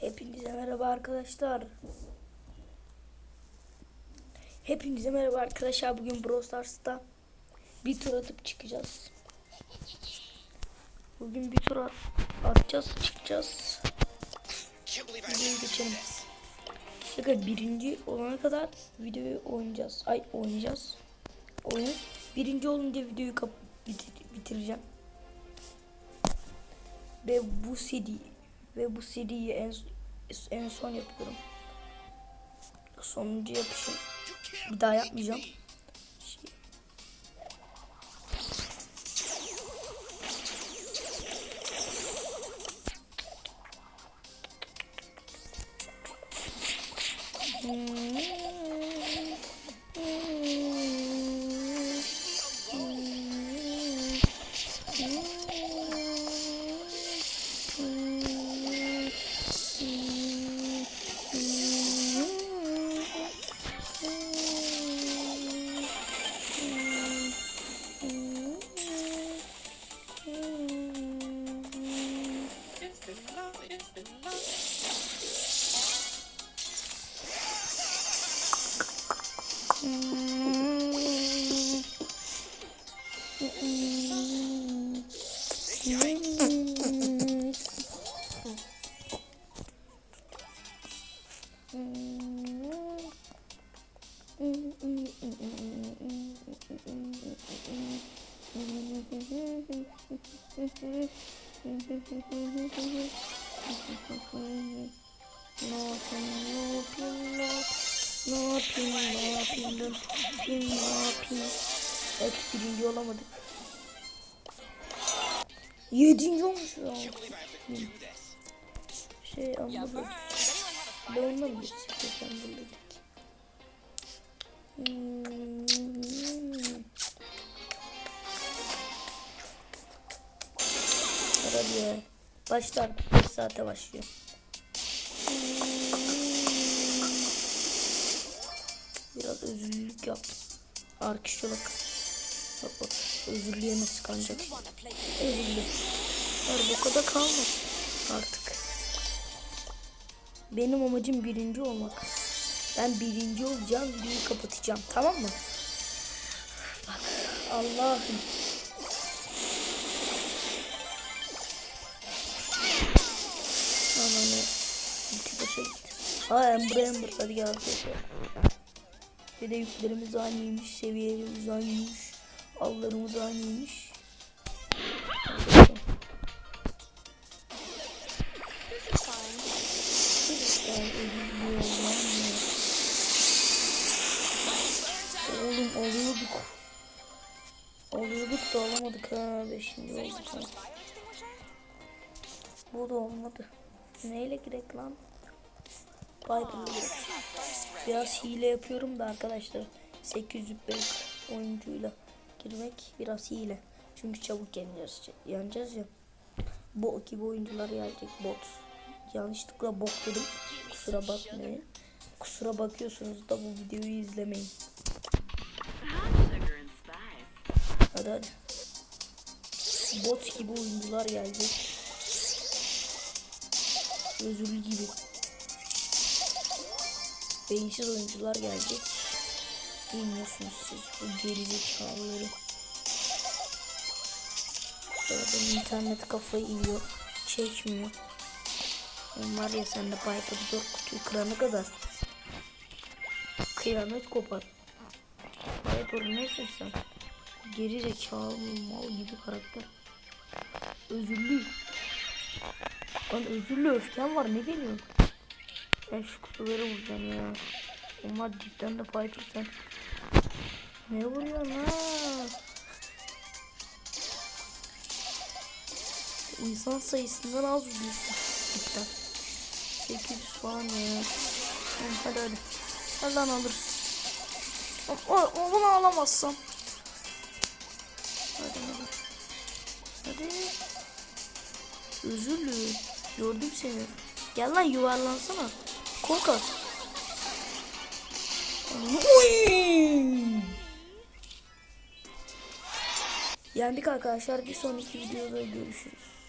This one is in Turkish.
Hepinize merhaba arkadaşlar. Hepinize merhaba arkadaşlar. Bugün Brawl Stars'ta bir tur atıp çıkacağız. Bugün bir tur at- atacağız, çıkacağız. Videoyu geçelim. Şaka birinci olana kadar videoyu oynayacağız. Ay oynayacağız. Oyun. Birinci olunca videoyu bitir- bitireceğim. Ve bu seri ve bu seriyi en en son yapıyorum. Sonuncu yapışım. Bir daha yapmayacağım. Şey- been Evet, birinci olamadık. Yedinci olmuş ya. Şey, anladım. Leon'la mı geçecek anladım. Hmm. Hadi ya. Başlar. 5 saate başlıyor. Biraz özürlülük yaptım. Arkişolak. Bak bak. Özürlüye nasıl kanacak. Özürlü. Var bu kadar kalmaz artık. Benim amacım birinci olmak. Ben birinci olacağım. Videoyu kapatacağım. Tamam mı? Bak. Allah'ım. Ha Ember Ember. Hadi gel arkadaşlar. Bir de yüklerimiz aynıymış. Seviyelerimiz aynıymış. Avlarımız aynıymış. Oğlum alıyorduk. Alıyorduk da alamadık ha. Beşinci olduk ha. Bu da olmadı. Neyle girek lan? Girek. Biraz hile yapıyorum da arkadaşlar. 800 belki oyuncuyla girmek biraz hile. Çünkü çabuk yeneceğiz. Yeneceğiz ya. Bot gibi oyuncular gelecek bot. Yanlışlıkla bot dedim. Kusura bakmayın. Kusura bakıyorsunuz da bu videoyu izlemeyin. Hadi hadi. Bot gibi oyuncular gelecek. Özürlü gibi. Beyinsiz oyuncular gelecek. Bilmiyorsunuz siz bu gerizekalıları. Zaten internet kafayı yiyor. Çekmiyor. Onlar ya sen de Piper 4 kutuyu kırana kadar. Kıyamet kopar. Piper nesin sen? Geri zekalı mal gibi karakter. Özürlü. Lan özürlü öfken var ne geliyor? Ben şu kutuları vuracağım ya. Onlar cidden de sen. Ne vuruyorsun ha? İnsan sayısından az vuruyorsun. Cidden. 800 falan ya. Tamam, hadi hadi. Lan alırız. O, o, bunu alamazsam. Hadi hadi. Hadi. Özürlü. Gördüm seni. Gel lan yuvarlansana. Korkak. Oy! Yendik arkadaşlar. Bir sonraki videoda görüşürüz.